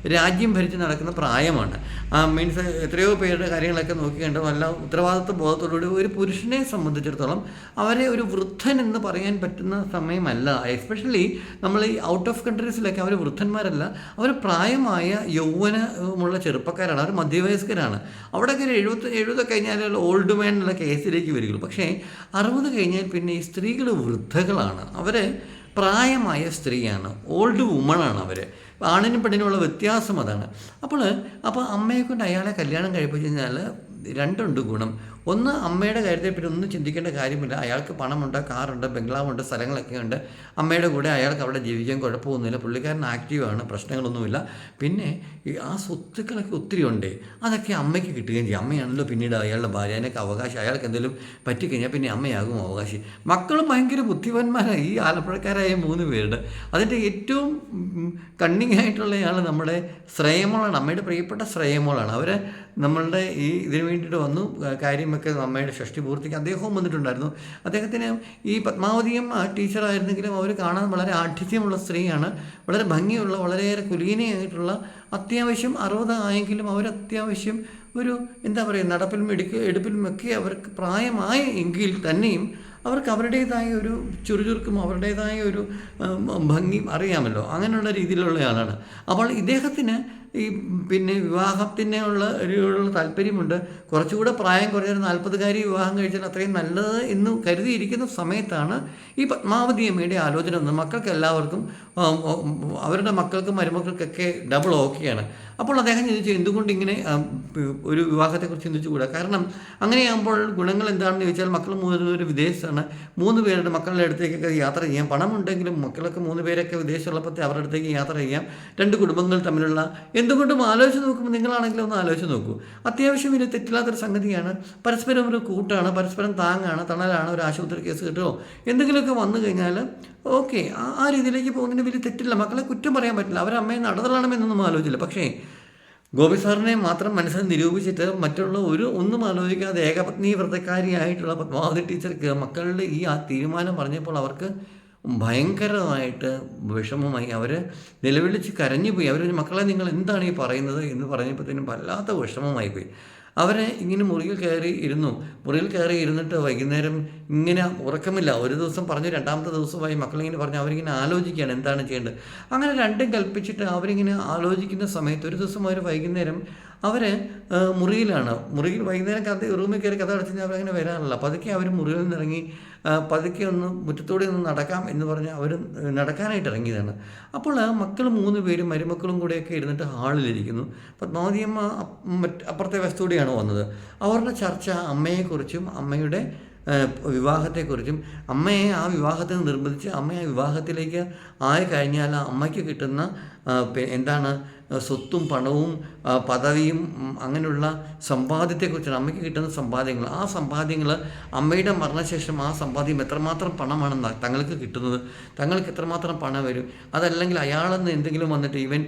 രാജ്യം ഭരിച്ച് നടക്കുന്ന പ്രായമാണ്. മീൻസ് എത്രയോ പേരുടെ കാര്യങ്ങളൊക്കെ നോക്കിക്കണ്ടോ നല്ല ഉത്തരവാദിത്വ ബോധത്തോടുകൂടി ഒരു പുരുഷനെ സംബന്ധിച്ചിടത്തോളം അവരെ ഒരു വൃദ്ധൻ എന്ന് പറയാൻ പറ്റുന്ന സമയമല്ല. എസ്പെഷ്യലി നമ്മൾ ഈ ഔട്ട് ഓഫ് കൺട്രീസിലൊക്കെ അവർ വൃദ്ധന്മാരല്ല. അവർ പ്രായമായ യൗവനമുള്ള ചെറുപ്പക്കാരാണ്. അവർ മധ്യവയസ്കരാണ്. അവിടെയൊക്കെ ഒരു എഴുപത്തി എഴുപത് കഴിഞ്ഞാൽ ഓൾഡ് മാൻ എന്നുള്ള കേസിലേക്ക് വരികയുള്ളൂ. പക്ഷേ അറുപത് കഴിഞ്ഞാൽ പിന്നെ ഈ സ്ത്രീകൾ വൃദ്ധകളാണ്. അവർ പ്രായമായ സ്ത്രീയാണ്. ഓൾഡ് വുമണാണ് അവർ ആണിനും പെണ്ണിനുമുള്ള വ്യത്യാസം അതാണ്. അപ്പോൾ അപ്പോൾ അമ്മയെ കൊണ്ട് അയാളെ കല്യാണം കഴിപ്പിച്ച് കഴിഞ്ഞാൽ രണ്ടുണ്ട് ഗുണം. ഒന്ന് അമ്മയുടെ കാര്യത്തെ പറ്റി ഒന്നും ചിന്തിക്കേണ്ട കാര്യമില്ല. അയാൾക്ക് പണമുണ്ട് കാറുണ്ട് ബംഗ്ലാവുണ്ട് സ്ഥലങ്ങളൊക്കെ ഉണ്ട്. അമ്മയുടെ കൂടെ അയാൾക്ക് അവിടെ ജീവിക്കാൻ കുഴപ്പമൊന്നുമില്ല. പുള്ളിക്കാരൻ ആക്റ്റീവാണ് പ്രശ്നങ്ങളൊന്നുമില്ല. പിന്നെ ആ സ്വത്തുക്കളൊക്കെ ഒത്തിരി ഉണ്ട് അതൊക്കെ അമ്മയ്ക്ക് കിട്ടുകയും ചെയ്യും. അമ്മയാണല്ലോ പിന്നീട് അയാളുടെ ഭാര്യ അതിനൊക്കെ അവകാശം. അയാൾക്ക് എന്തെങ്കിലും പറ്റിക്കഴിഞ്ഞാൽ പിന്നെ അമ്മയാകും അവകാശി. മക്കളും ഭയങ്കര ബുദ്ധിമാന്മാരായി ഈ ആലപ്പുഴക്കാരായ മൂന്ന് പേരുടെ. അതിന്റെ ഏറ്റവും കണ്ണിങ് ആയിട്ടുള്ളയാൾ നമ്മുടെ ശ്രേയമോളാണ്. അമ്മയുടെ പ്രിയപ്പെട്ട ശ്രേയമോളാണ്. അവർ നമ്മളുടെ ഈ ഇതിന് വേണ്ടിയിട്ട് വന്നു ആ, കാര്യമൊക്കെ അമ്മയുടെ ഷഷ്ടി പൂർത്തിക്ക് അദ്ദേഹവും വന്നിട്ടുണ്ടായിരുന്നു. അദ്ദേഹത്തിന് ഈ പത്മാവതിയും ടീച്ചറായിരുന്നെങ്കിലും അവർ കാണാൻ വളരെ ആഠിത്യമുള്ള സ്ത്രീയാണ്. വളരെ ഭംഗിയുള്ള വളരെയേറെ കുലീനയായിട്ടുള്ള അത്യാവശ്യം അറുപതായെങ്കിലും അവരത്യാവശ്യം അത്യാവശ്യം ഒരു എന്താ പറയുക നടപ്പിലും എടുക്ക എടുപ്പിലും ഒക്കെ അവർക്ക് പ്രായമായ എങ്കിൽ തന്നെയും അവർക്ക് അവരുടേതായ ഒരു ചുറുചുറുക്കും അവരുടേതായ ഒരു ഭംഗിയും അറിയാമല്ലോ. അങ്ങനെയുള്ള രീതിയിലുള്ള ആളാണ്. അപ്പോൾ ഇദ്ദേഹത്തിന് ഈ പിന്നെ വിവാഹത്തിനുള്ള ഒരു ഉള്ള താല്പര്യമുണ്ട്. കുറച്ചുകൂടെ പ്രായം കുറഞ്ഞൊരു നാൽപ്പതുകാരി വിവാഹം കഴിച്ചാൽ അത്രയും നല്ലത് എന്ന് കരുതിയിരിക്കുന്ന സമയത്താണ് ഈ പത്മാവതി അമ്മയുടെ ആലോചന വന്നത്. മക്കൾക്ക് എല്ലാവർക്കും അവരുടെ മക്കൾക്കും മരുമക്കൾക്കൊക്കെ ഡബിൾ ഓക്കെയാണ് അപ്പോൾ അദ്ദേഹം ചിന്തിച്ചു എന്തുകൊണ്ട് ഇങ്ങനെ ഒരു വിവാഹത്തെക്കുറിച്ച് ചിന്തിച്ചുകൂടാ കാരണം അങ്ങനെയാകുമ്പോൾ ഗുണങ്ങൾ എന്താണെന്ന് ചോദിച്ചാൽ മക്കൾ മൂന്ന് പേര് വിദേശത്താണ്. മൂന്ന് പേരുടെ മക്കളുടെ അടുത്തേക്കൊക്കെ യാത്ര ചെയ്യാം. പണമുണ്ടെങ്കിലും മക്കളൊക്കെ മൂന്ന് പേരൊക്കെ വിദേശമുള്ളപ്പോൾ അവരുടെ അടുത്തേക്ക് യാത്ര ചെയ്യാം. രണ്ട് കുടുംബങ്ങൾ തമ്മിലുള്ള എന്തുകൊണ്ടും ആലോചിച്ച് നോക്കുമ്പോൾ നിങ്ങളാണെങ്കിലും ഒന്ന് ആലോചിച്ച് നോക്കൂ. അത്യാവശ്യം ഇതിൽ തെറ്റില്ലാത്തൊരു സംഗതിയാണ്. പരസ്പരം ഒരു കൂട്ടാണ് പരസ്പരം താങ്ങാണ് തണലാണ് ഒരു ആശുപത്രി കേസ് കിട്ടുമോ? എന്തെങ്കിലുമൊക്കെ വന്നു കഴിഞ്ഞാൽ ഓക്കെ ആ രീതിയിലേക്ക് പോകുന്നതിന് വലിയ തെറ്റില്ല. മക്കളെ കുറ്റം പറയാൻ പറ്റില്ല. അവരമ്മയെ നടതള്ളണമെന്നൊന്നും ആലോചിച്ചില്ല. പക്ഷേ ഗോപി സാറിനെ മാത്രം മനസ്സിൽ നിരൂപിച്ചിട്ട് മറ്റുള്ള ഒരു ഒന്നും ആലോചിക്കാതെ ഏകപത്നി വ്രതക്കാരിയായിട്ടുള്ള പത്മാവതി ടീച്ചർക്ക് മക്കളുടെ ഈ ആ തീരുമാനം പറഞ്ഞപ്പോൾ അവർക്ക് ഭയങ്കരമായിട്ട് വിഷമമായി. അവർ നിലവിളിച്ച് കരഞ്ഞുപോയി. അവർ മക്കളെ നിങ്ങൾ എന്താണ് ഈ പറയുന്നത് എന്ന് പറഞ്ഞപ്പോഴത്തേനും വല്ലാത്ത വിഷമമായി പോയി അവരെ ഇങ്ങനെ മുറിയിൽ കയറി ഇരുന്നു. മുറിയിൽ കയറി ഇരുന്നിട്ട് വൈകുന്നേരം ഇങ്ങനെ ഉറക്കമില്ല. ഒരു ദിവസം പറഞ്ഞു രണ്ടാമത്തെ ദിവസമായി മക്കളിങ്ങനെ പറഞ്ഞു അവരിങ്ങനെ ആലോചിക്കുകയാണ് എന്താണ് ചെയ്യേണ്ടത്. അങ്ങനെ രണ്ടും കൽപ്പിച്ചിട്ട് അവരിങ്ങനെ ആലോചിക്കുന്ന സമയത്ത് ഒരു ദിവസം അവർ വൈകുന്നേരം അവർ മുറിയിലാണ്. മുറിയിൽ വൈകുന്നേരം കഥ റൂമിൽ കയറി കഥ അടച്ചു കഴിഞ്ഞാൽ അവരങ്ങനെ വരാറില്ല. പതുക്കെ അവർ മുറിയിൽ നിന്ന് ഇറങ്ങി ആ, പതുക്കെ ഒന്ന് മുറ്റത്തോടെ ഒന്ന് നടക്കാം എന്ന് പറഞ്ഞ് അവർ നടക്കാനായിട്ട് ഇറങ്ങിയതാണ്. അപ്പോൾ മക്കൾ മൂന്ന് പേരും മരുമക്കളും കൂടെയൊക്കെ ഇരുന്നിട്ട് ഹാളിലിരിക്കുന്നു. പത്മാവതിയമ്മ അപ്പുറത്തെ വസ്തുവിടെയാണ് വന്നത്. അവരുടെ ചർച്ച അമ്മയെക്കുറിച്ചും അമ്മയുടെ വിവാഹത്തെക്കുറിച്ചും അമ്മയെ ആ വിവാഹത്തിന് നിർബന്ധിച്ച് അമ്മയെ ആ വിവാഹത്തിലേക്ക് ആയി കഴിഞ്ഞാൽ അമ്മയ്ക്ക് കിട്ടുന്ന എന്താണ് സ്വത്തും പണവും പദവിയും അങ്ങനെയുള്ള സമ്പാദ്യത്തെക്കുറിച്ചാണ് അമ്മയ്ക്ക് കിട്ടുന്ന സമ്പാദ്യങ്ങൾ. ആ സമ്പാദ്യങ്ങൾ അമ്മയുടെ മരണശേഷം ആ സമ്പാദ്യം എത്രമാത്രം പണമാണ് തങ്ങൾക്ക് കിട്ടുന്നത്. തങ്ങൾക്ക് എത്രമാത്രം പണം വരും? അതല്ലെങ്കിൽ അയാളെന്ന് എന്തെങ്കിലും വന്നിട്ട് ഇവൻ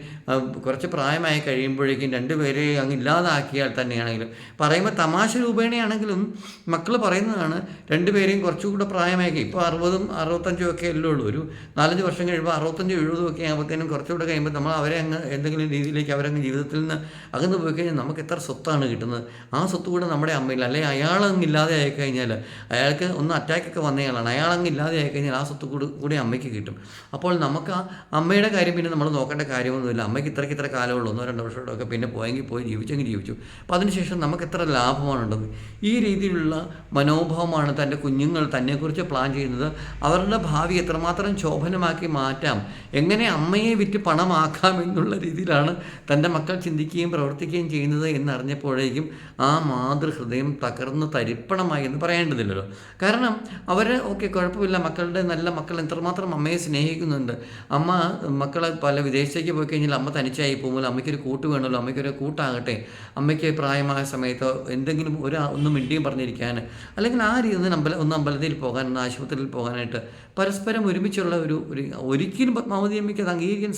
കുറച്ച് പ്രായമായി കഴിയുമ്പോഴേക്കും രണ്ടുപേരെ അങ്ങ് ഇല്ലാതാക്കിയാൽ തന്നെയാണെങ്കിലും. പറയുമ്പോൾ തമാശ രൂപേണയാണെങ്കിലും മക്കൾ പറയുന്നതാണ് രണ്ടുപേരെയും കുറച്ചുകൂടെ പ്രായമായി ഇപ്പോൾ അറുപതും അറുപത്തഞ്ചും ഒക്കെ അല്ലേ ഉള്ളൂ. ഒരു നാലഞ്ച് വർഷം കഴിയുമ്പോൾ അറുപത്തഞ്ചും എഴുപതും ഒക്കെ ആകുമ്പോഴത്തേനും കുറച്ചുകൂടെ കഴിയുമ്പോൾ നമ്മൾ അവരെ അങ്ങ് എന്തെങ്കിലും രീതിയിലേക്ക് അവരങ്ങ് ജീവിതത്തിൽ നിന്ന് അകന്നു പോയി കഴിഞ്ഞാൽ നമുക്ക് എത്ര സ്വത്താണ് കിട്ടുന്നത്? ആ സ്വത്ത് കൂടെ നമ്മുടെ അമ്മയിൽ അല്ലെങ്കിൽ അയാളങ്ങ് ഇല്ലാതെ ആയി കഴിഞ്ഞാൽ അയാൾക്ക് ഒന്ന് അറ്റാക്കൊക്കെ വന്നയാളാണ് അയാളങ്ങ് ഇല്ലാതെ ആയി കഴിഞ്ഞാൽ ആ സ്വത്ത് കൂടി കൂടി അമ്മയ്ക്ക് കിട്ടും. അപ്പോൾ നമുക്ക് ആ അമ്മയുടെ കാര്യം പിന്നെ നമ്മൾ നോക്കേണ്ട കാര്യമൊന്നുമില്ല. അമ്മയ്ക്ക് ഇത്രയ്ക്ക് ഇത്ര കാലമുള്ളൂ. ഒന്നോ രണ്ടോ വർഷമൊക്കെ പിന്നെ പോയെങ്കിൽ പോയി ജീവിച്ചെങ്കിൽ ജീവിച്ചു. അപ്പോൾ അതിനുശേഷം നമുക്ക് എത്ര ലാഭമാണ് ലാഭമാണുള്ളത് ഈ രീതിയിലുള്ള മനോഭാവമാണ് തന്റെ കുഞ്ഞുങ്ങൾ തന്നെക്കുറിച്ച് പ്ലാൻ ചെയ്യുന്നത്. അവരുടെ ഭാവി എത്രമാത്രം ശോഭനമാക്കി മാറ്റാം? എങ്ങനെ അമ്മയെ വിറ്റ് പണമാക്കാം എന്നുള്ള രീതിയിലാണ് തന്റെ മക്കൾ ചിന്തിക്കുകയും പ്രവർത്തിക്കുകയും ചെയ്യുന്നത് എന്നറിഞ്ഞപ്പോഴേക്കും ആ മാതൃഹൃദയം തകർന്ന് തരിപ്പണമായി എന്ന് പറയേണ്ടതില്ലല്ലോ. കാരണം അവർ ഓക്കെ കുഴപ്പമില്ല. മക്കളുടെ നല്ല മക്കൾ എത്രമാത്രം അമ്മയെ സ്നേഹിക്കുന്നുണ്ട്. അമ്മ മക്കളെ പല വിദേശത്തേക്ക് പോയി കഴിഞ്ഞാൽ അമ്മ തനിച്ചായി പോകുമ്പോൾ അമ്മയ്ക്കൊരു കൂട്ട് വേണമല്ലോ. അമ്മയ്ക്കൊരു കൂട്ടാകട്ടെ. അമ്മയ്ക്ക് പ്രായമായ സമയത്തോ എന്തെങ്കിലും ഒരു ഒന്നും മിണ്ടിയും പറഞ്ഞിരിക്കാൻ. അല്ലെങ്കിൽ ആ രീതി ഒന്ന് അമ്പല ഒന്ന് അമ്പലത്തിൽ പോകാൻ ഒന്ന് ആശുപത്രിയിൽ പോകാനായിട്ട് പരസ്പരം ഒരുമിച്ചുള്ള ഒരു ഒരു ഒരിക്കലും പത്മാവതി അമ്മയ്ക്ക് അത് അംഗീകരിക്കാൻ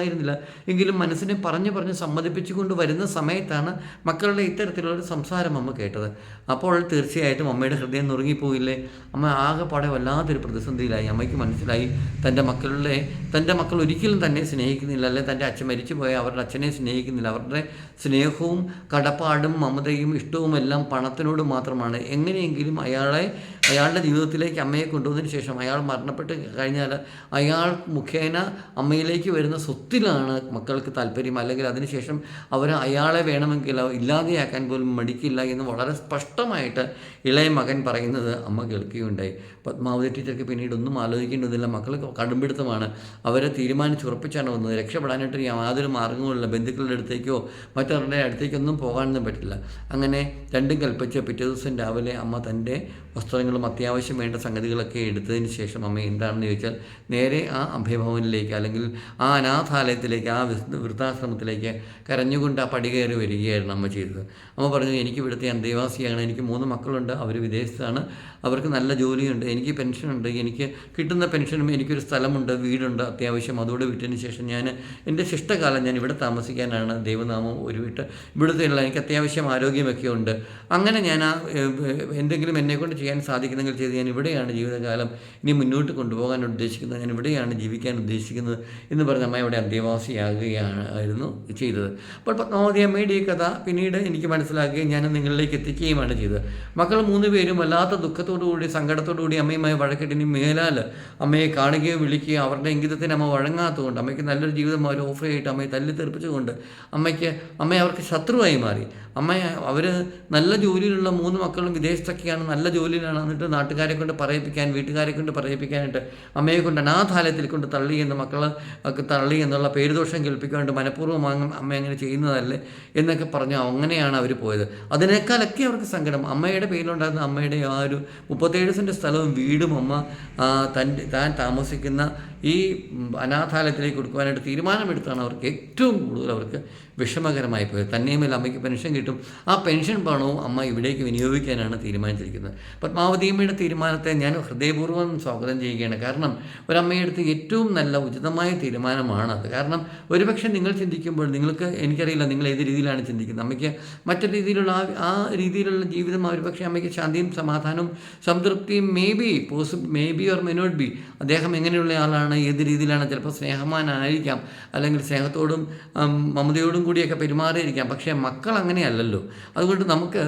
സാധിക്കുമായിരുന്നില്ല എങ്കിലും മനസ്സിനെ പറഞ്ഞു പറഞ്ഞ് സമ്മതിപ്പിച്ചുകൊണ്ട് വരുന്ന സമയത്താണ് മക്കളുടെ ഇത്തരത്തിലുള്ള സംസാരം അമ്മ കേട്ടത്. അപ്പോൾ തീർച്ചയായിട്ടും അമ്മയുടെ ഹൃദയം നുറുങ്ങിപ്പോയില്ലേ? അമ്മ ആകെപ്പാടെ വല്ലാത്തൊരു പ്രതിസന്ധിയിലായി. അമ്മയ്ക്ക് മനസ്സിലായി. തന്റെ മക്കളുടെ തന്റെ മക്കൾ ഒരിക്കലും തന്നെ സ്നേഹിക്കുന്നില്ല. അല്ലെ തന്റെ അച്ഛൻ മരിച്ചു പോയ അവരുടെ അച്ഛനെ സ്നേഹിക്കുന്നില്ല. അവരുടെ സ്നേഹവും കടപ്പാടും മമതയും ഇഷ്ടവും എല്ലാം പണത്തിനോട് മാത്രമാണ്. എങ്ങനെയെങ്കിലും അയാളെ അയാളുടെ ജീവിതത്തിലേക്ക് അമ്മയെ കൊണ്ടുവന്നതിന് ശേഷം അയാൾ മരണപ്പെട്ട് കഴിഞ്ഞാൽ അയാൾ മുഖേന അമ്മയിലേക്ക് വരുന്ന സ്വത്തിലാണ് മക്കൾക്ക് താല്പര്യം. അല്ലെങ്കിൽ അതിനുശേഷം അവർ അയാളെ വേണമെങ്കിൽ ഇല്ലാതെയാക്കാൻ പോലും മടിക്കില്ല എന്ന് വളരെ സ്പഷ്ടമായിട്ട് ഇളയ മകൻ പറയുന്നത് അമ്മ കേൾക്കുകയുണ്ടായി. പത്മാവതി ടീച്ചർക്ക് പിന്നീട് ഒന്നും ആലോചിക്കേണ്ടതില്ല. മക്കൾ കടുംപിടുത്തമാണ്. അവരെ തീരുമാനിച്ചുറപ്പിച്ചാണ് വന്നത്. രക്ഷപ്പെടാനായിട്ട് യാതൊരു മാർഗങ്ങളുമില്ല ബന്ധുക്കളുടെ അടുത്തേക്കോ മറ്റവരുടെ അടുത്തേക്കൊന്നും പോകാനൊന്നും പറ്റില്ല. അങ്ങനെ രണ്ടും കൽപ്പിച്ച് പിറ്റേ ദിവസം രാവിലെ അമ്മ തന്റെ വസ്ത്രങ്ങളും അത്യാവശ്യം വേണ്ട സംഗതികളൊക്കെ എടുത്തതിന് ശേഷം അമ്മ എന്താണെന്ന് ചോദിച്ചാൽ നേരെ ആ അഭയഭവനിലേക്ക് അല്ലെങ്കിൽ ആ അനാഥാലയത്തിലേക്ക് ആ വൃദ്ധാശ്രമത്തിലേക്ക് കരഞ്ഞുകൊണ്ട് ആ പടി കയറി വരികയായിരുന്നു അമ്മ ചെയ്തത്. അമ്മ പറഞ്ഞു എനിക്ക് ഇവിടുത്തെ അന്തേവാസിയാണ് എനിക്ക് മൂന്ന് മക്കളുണ്ട് അവർ വിദേശത്താണ് അവർക്ക് നല്ല ജോലിയുണ്ട് എനിക്ക് പെൻഷനുണ്ട് എനിക്ക് കിട്ടുന്ന പെൻഷനും എനിക്കൊരു സ്ഥലമുണ്ട് വീടുണ്ട് അത്യാവശ്യം. അതോടെ വിട്ടതിന് ശേഷം ഞാൻ എന്റെ ശിഷ്ടകാലം ഞാൻ ഇവിടെ താമസിക്കാനാണ്. ദൈവനാമം ഒരു വിട്ട് ഇവിടുത്തെയുള്ള എനിക്ക് അത്യാവശ്യം ആരോഗ്യമൊക്കെ ഉണ്ട്. അങ്ങനെ ഞാൻ ആ എന്തെങ്കിലും എന്നെക്കൊണ്ട് ചെയ്യാൻ സാധിക്കുന്നെങ്കിൽ ചെയ്ത് ഞാൻ ഇവിടെയാണ് ജീവിതകാലം ഇനി മുന്നോട്ട് കൊണ്ടുപോകാൻ ഉദ്ദേശിക്കുന്നത്. ഞാൻ ഇവിടെയാണ് ജീവിക്കാൻ ഉദ്ദേശിക്കുന്നത് എന്ന് പറഞ്ഞ അമ്മ ഇവിടെ അന്തേവാസിയാകുകയാണ് ആയിരുന്നു ചെയ്തത്. അപ്പോൾ പത്മാവതി അമ്മയുടെ ഈ കഥ പിന്നീട് എനിക്ക് മനസ്സിലാക്കുകയും ഞാൻ നിങ്ങളിലേക്ക് എത്തിക്കുകയുമാണ് ചെയ്തത്. മക്കൾ മൂന്ന് പേരും വല്ലാത്ത ദുഃഖത്തോടു കൂടി സങ്കടത്തോടു കൂടി അമ്മയുമായി വഴക്കിട്ടിനി മേലാൽ അമ്മയെ കാണുകയോ വിളിക്കുകയോ അവരുടെ ഇംഗിതത്തിന് അമ്മ വഴങ്ങാത്തതുകൊണ്ട് അമ്മയ്ക്ക് നല്ലൊരു ജീവിതം അവർ ഓഫർ ചെയ്തിട്ട് അമ്മയെ തല്ലി തെറിപ്പിച്ചുകൊണ്ട് അമ്മയ്ക്ക് അമ്മയെ അവർക്ക് ശത്രുവായി മാറി. അമ്മ അവർ നല്ല ജോലിയിലുള്ള മൂന്ന് മക്കളും വിദേശത്തൊക്കെയാണ് നല്ല ജോലിയിലാണ് എന്നിട്ട് നാട്ടുകാരെ കൊണ്ട് പറയിപ്പിക്കാൻ വീട്ടുകാരെ കൊണ്ട് പറയിപ്പിക്കാനായിട്ട് അമ്മയെ കൊണ്ട് അനാഥാലയത്തിൽ കൊണ്ട് തള്ളി എന്ന് മക്കളെ ഒക്കെ തള്ളി എന്നുള്ള പേരുദോഷം കേൾപ്പിക്കാണ്ട് മനഃപൂർവം അമ്മ അങ്ങനെ ചെയ്യുന്നതല്ലേ എന്നൊക്കെ പറഞ്ഞു അങ്ങനെയാണ് അവർ പോയത്. അതിനേക്കാളൊക്കെ അവർക്ക് സങ്കടം. അമ്മയുടെ പേരിലുണ്ടായിരുന്ന അമ്മയുടെ ആ ഒരു മുപ്പത്തേഴ് സെന്റ് സ്ഥലവും വീടും അമ്മ തന്റെ താൻ താമസിക്കുന്ന ഈ അനാഥാലയത്തിലേക്ക് കൊടുക്കുവാനായിട്ട് തീരുമാനമെടുത്താണ് അവർക്ക് ഏറ്റവും കൂടുതൽ അവർക്ക് വിഷമകരമായി പോയത്. തന്നെയുമല്ല അമ്മയ്ക്ക് പെൻഷൻ കിട്ടും. ആ പെൻഷൻ പണവും അമ്മ ഇവിടേക്ക് വിനിയോഗിക്കാനാണ് തീരുമാനിച്ചിരിക്കുന്നത്. പത്മാവതിയമ്മയുടെ തീരുമാനത്തെ ഞാൻ ഹൃദയപൂർവം സ്വാഗതം ചെയ്യുകയാണ്. കാരണം ഒരമ്മയെടുത്ത് ഏറ്റവും നല്ല ഉചിതമായ തീരുമാനമാണ് അത്. കാരണം ഒരുപക്ഷെ നിങ്ങൾ ചിന്തിക്കുമ്പോൾ നിങ്ങൾക്ക് എനിക്കറിയില്ല നിങ്ങൾ ഏത് രീതിയിലാണ് ചിന്തിക്കുന്നത്. അമ്മയ്ക്ക് മറ്റു രീതിയിലുള്ള ആ ആ രീതിയിലുള്ള ജീവിതം ഒരുപക്ഷെ അമ്മയ്ക്ക് ശാന്തിയും സമാധാനവും സംതൃപ്തിയും may be possible may be or may not be. അദ്ദേഹം എങ്ങനെയുള്ള ആളാണ് ഏത് രീതിയിലാണ് ചിലപ്പോൾ സ്നേഹമാനായിരിക്കാം അല്ലെങ്കിൽ സ്നേഹത്തോടും മമതയോടും കൂടിയൊക്കെ പെരുമാറിയിരിക്കാം. പക്ഷേ മക്കൾ അങ്ങനെയല്ലല്ലോ. അതുകൊണ്ട് നമുക്ക്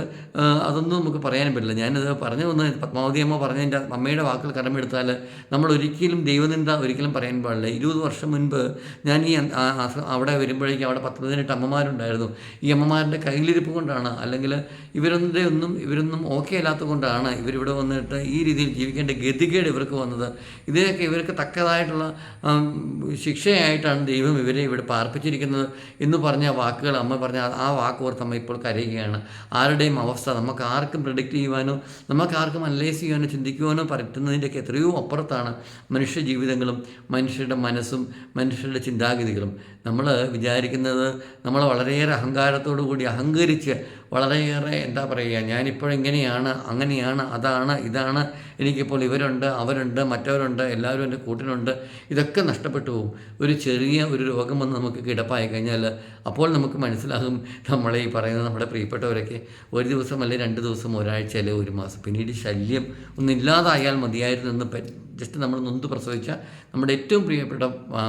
അതൊന്നും നമുക്ക് പറയാനും പറ്റില്ല. ഞാനത് പറഞ്ഞു വന്ന് പത്മാവതി അമ്മ പറഞ്ഞതിന്റെ അമ്മയുടെ വാക്കുകൾ കടമെടുത്താൽ നമ്മൾ ഒരിക്കലും ദൈവനിന്ദ ഒരിക്കലും പറയാൻ പാടില്ല. ഇരുപത് വർഷം മുൻപ് ഞാൻ ഈ അവിടെ വരുമ്പോഴേക്കും അവിടെ പത്ത് പതിനെട്ട് അമ്മമാരുണ്ടായിരുന്നു. ഈ അമ്മമാരുടെ കയ്യിലിരിപ്പ് കൊണ്ടാണ്. അല്ലെങ്കിൽ ഇവരൊന്നും ഒന്നും ഇവരൊന്നും ഓക്കെ അല്ലാത്തത് കൊണ്ടാണ് ഇവരിവിടെ വന്നിട്ട് ഈ രീതിയിൽ ജീവിക്കേണ്ട ഗതികേട് ഇവർക്ക് വന്നത്. ഇതിനൊക്കെ ഇവർക്ക് തക്കതായിട്ടുള്ള ശിക്ഷയായിട്ടാണ് ദൈവം ഇവരെ ഇവിടെ പാർപ്പിച്ചിരിക്കുന്നത് എന്ന് പറഞ്ഞ വാക്കുകൾ അമ്മ പറഞ്ഞ ആ- ആ വാക്ക് ഓർത്ത് അമ്മ ഇപ്പോൾ കരയുകയാണ്. ആരുടെയും അവസ്ഥ നമുക്ക് ആർക്കും പ്രിഡിക്റ്റ് ചെയ്യുവാനോ നമുക്ക് ആർക്കും അനലൈസ് ചെയ്യുവാനോ ചിന്തിക്കുവാനോ പറ്റുന്നതിന്റെയൊക്കെ എത്രയോ അപ്പുറത്താണ് മനുഷ്യ ജീവിതങ്ങളും മനുഷ്യരുടെ മനസ്സും മനുഷ്യരുടെ ചിന്താഗതികളും. നമ്മൾ വിചാരിക്കുന്നത് നമ്മൾ വളരെയേറെ അഹങ്കാരത്തോടു കൂടി അഹങ്കരിച്ച് വളരെയേറെ എന്താ പറയുക ഞാനിപ്പോഴെങ്ങനെയാണ് അങ്ങനെയാണ് അതാണ് ഇതാണ് എനിക്കിപ്പോൾ ഇവരുണ്ട് അവരുണ്ട് മറ്റവരുണ്ട് എല്ലാവരും എന്റെ കൂട്ടിനുണ്ട് ഇതൊക്കെ നഷ്ടപ്പെട്ടു പോകും. ഒരു ചെറിയ ഒരു രോഗം വന്ന് നമുക്ക് കിടപ്പായി കഴിഞ്ഞാൽ അപ്പോൾ നമുക്ക് മനസ്സിലാകും നമ്മളെ ഈ പറയുന്ന നമ്മുടെ പ്രിയപ്പെട്ടവരൊക്കെ ഒരു ദിവസം അല്ലെങ്കിൽ രണ്ട് ദിവസം ഒരാഴ്ച അല്ലെങ്കിൽ ഒരു മാസം. പിന്നീട് ശല്യം ഒന്നില്ലാതായാൽ മതിയായിരുന്നു എന്ന് ജസ്റ്റ് നമ്മൾ നൊന്ത് പ്രസവിച്ച നമ്മുടെ ഏറ്റവും പ്രിയപ്പെട്ട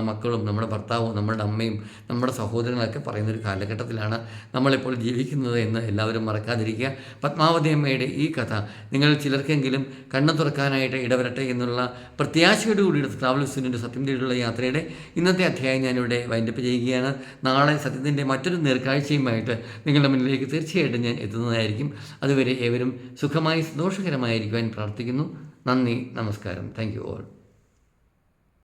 മക്കളും നമ്മുടെ ഭർത്താവും നമ്മുടെ അമ്മയും നമ്മുടെ സഹോദരങ്ങളൊക്കെ പറയുന്നൊരു കാലഘട്ടത്തിലാണ് നമ്മളിപ്പോൾ ജീവിക്കുന്നത് എന്ന് എല്ലാവരും മറക്കാതിരിക്കുക. പത്മാവതി അമ്മയുടെ ഈ കഥ നിങ്ങൾ ചിലർക്കെങ്കിലും കണ്ണു തുറക്കാനായിട്ട് ഇടവരട്ടെ എന്നുള്ള പ്രത്യാശയോട് കൂടിയുടെ ട്രാവൽ സ്റ്റുഡിന്റെ സത്യം തേടിയുള്ള യാത്രയുടെ ഇന്നത്തെ അധ്യായം ഞാനിവിടെ വൈൻഡപ്പ് ചെയ്യുകയാണ്. നാളെ സത്യത്തിന്റെ മറ്റൊരു നേർക്കാഴ്ചയുമായിട്ട് നിങ്ങളുടെ മുന്നിലേക്ക് തീർച്ചയായിട്ടും ഞാൻ എത്തുന്നതായിരിക്കും. അതുവരെ ഏവരും സുഖമായി സന്തോഷകരമായിരിക്കുവാൻ പ്രാർത്ഥിക്കുന്നു. നന്ദി നമസ്കാരം. Thank you all